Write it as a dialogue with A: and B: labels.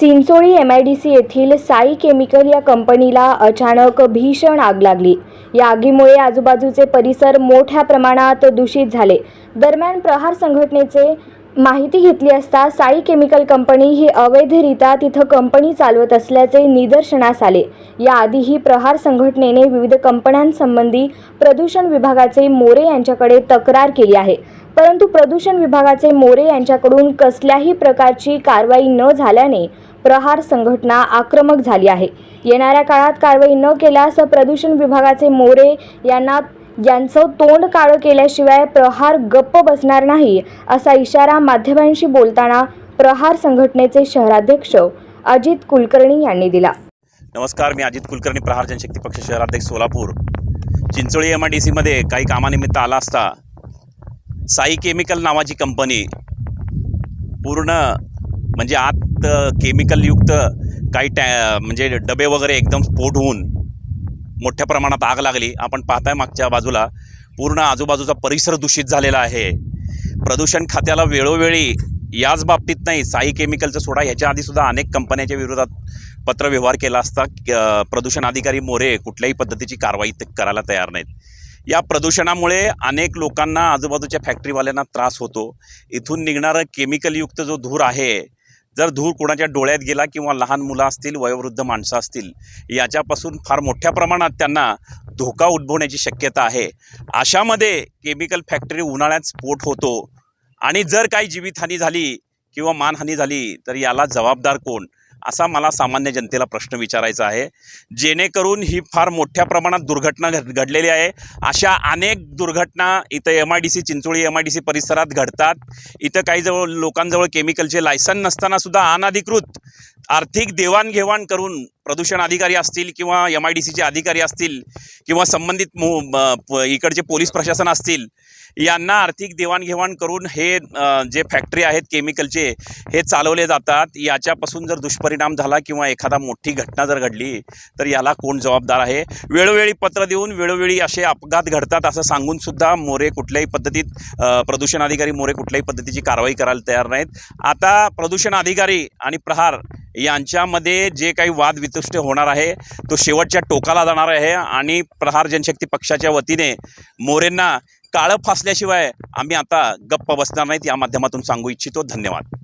A: Chincholi M I D C येथील Sai chemical या कंपनीला अचानक भीषण आग लागली. या आगीमुळे आजूबाजूचे परिसर मोठ्या प्रमाणात दूषित झाले. दरम्यान प्रहार संघटनेचे माहिती घेतली असता साई केमिकल कंपनी ही अवैधरित्या तिथं कंपनी चालवत असल्याचे निदर्शनास आले. याआधीही प्रहार संघटनेने विविध कंपन्यांसंबंधी प्रदूषण विभागाचे मोरे यांच्याकडे तक्रार केली आहे. परंतु प्रदूषण विभागाचे मोरे यांच्याकडून कसल्याही प्रकारची कारवाई न झाल्याने प्रहार संघटना आक्रमक झाली आहे. येणाऱ्या काळात कारवाई न केल्यास प्रदूषण विभागाचे मोरे यांना यांचं तोंड काळं केल्याशिवाय प्रहार गप्प बसणार नाही असा इशारा माध्यमांशी बोलताना प्रहार संघटनेचे शहराध्यक्ष अजित कुलकर्णी यांनी दिला.
B: नमस्कार मी अजित कुलकर्णी प्रहार जनशक्ती पक्ष शहराध्यक्ष Solapur. Chincholi M I D सीमध्ये काही कामानिमित्त आला असता साई केमिकल नावाची कंपनी पूर्ण म्हणजे आत त्यात केमिकलयुक्त काही टॅ म्हणजे डबे वगैरे एकदम स्फोट होऊन मोठ्या प्रमाणात आग लागली. आपण पाहताय मागच्या बाजूला पूर्ण आजूबाजूचा परिसर दूषित झालेला आहे. प्रदूषण खात्याला वेळोवेळी याच बाबतीत नाही साई केमिकलचं सोडा ह्याच्या आधीसुद्धा अनेक कंपन्याच्या विरोधात पत्रव्यवहार केला असता प्रदूषण अधिकारी मोरे कुठल्याही पद्धतीची कारवाई करायला तयार नाहीत. या प्रदूषणामुळे अनेक लोकांना आजूबाजूच्या फॅक्टरीवाल्यांना त्रास होतो. इथून निघणारं केमिकलयुक्त जो धूर आहे जर धूर कोणाच्या डोळ्यात गेला किंवा लहान मुलं असतील वयोवृद्ध माणसं असतील याच्यापासून फार मोठ्या प्रमाणात त्यांना धोका उद्भवण्याची शक्यता आहे. अशामध्ये केमिकल फॅक्टरी उन्हाळ्यात स्फोट होतो आणि जर काही जीवितहानी झाली किंवा मानहानी झाली तर याला जबाबदार कोण? असा मला सामान्य जनतेला प्रश्न विचारायचा आहे. जेणेकरून ही फार मोठ्या प्रमाणात दुर्घटना घड घडलेली आहे. अशा अनेक दुर्घटना इथं M I D C Chincholi M I D C परिसरात घडतात. इथं काही जवळ लोकांजवळ केमिकलचे लायसन नसतानासुद्धा अनाधिकृत आर्थिक देवाणघेवाण करून प्रदूषण अधिकारी असतील किंवा एम आय डी सीचे अधिकारी असतील किंवा संबंधित मो प- इकडचे पोलीस प्रशासन असतील यांना आर्थिक देवाणघेवाण करून हे जे फॅक्टरी आहेत केमिकलचे हे चालवले जातात. याच्यापासून जर दुष्परिणाम झाला किंवा एखादा मोठी घटना जर घडली तर याला कोण जबाबदार आहे? वेळोवेळी पत्र देऊन वेळोवेळी असे अपघात घडतात असं सांगून सुद्धा मोरे कुठल्याही पद्धतीत प्रदूषण अधिकारी मोरे कुठल्याही पद्धतीची कारवाई करायला तयार नाहीत. आता प्रदूषण अधिकारी आणि प्रहार यांच्यामध्ये जे काही वादवितुष्ट होणार आहे तो शेवटच्या टोकाला जाणार आहे आणि प्रहार जनशक्ती पक्षाच्या वतीने मोरेंना काळं फासल्याशिवाय आम्ही आता गप्प बसणार नाहीत. या माध्यमातून सांगू इच्छितो. धन्यवाद.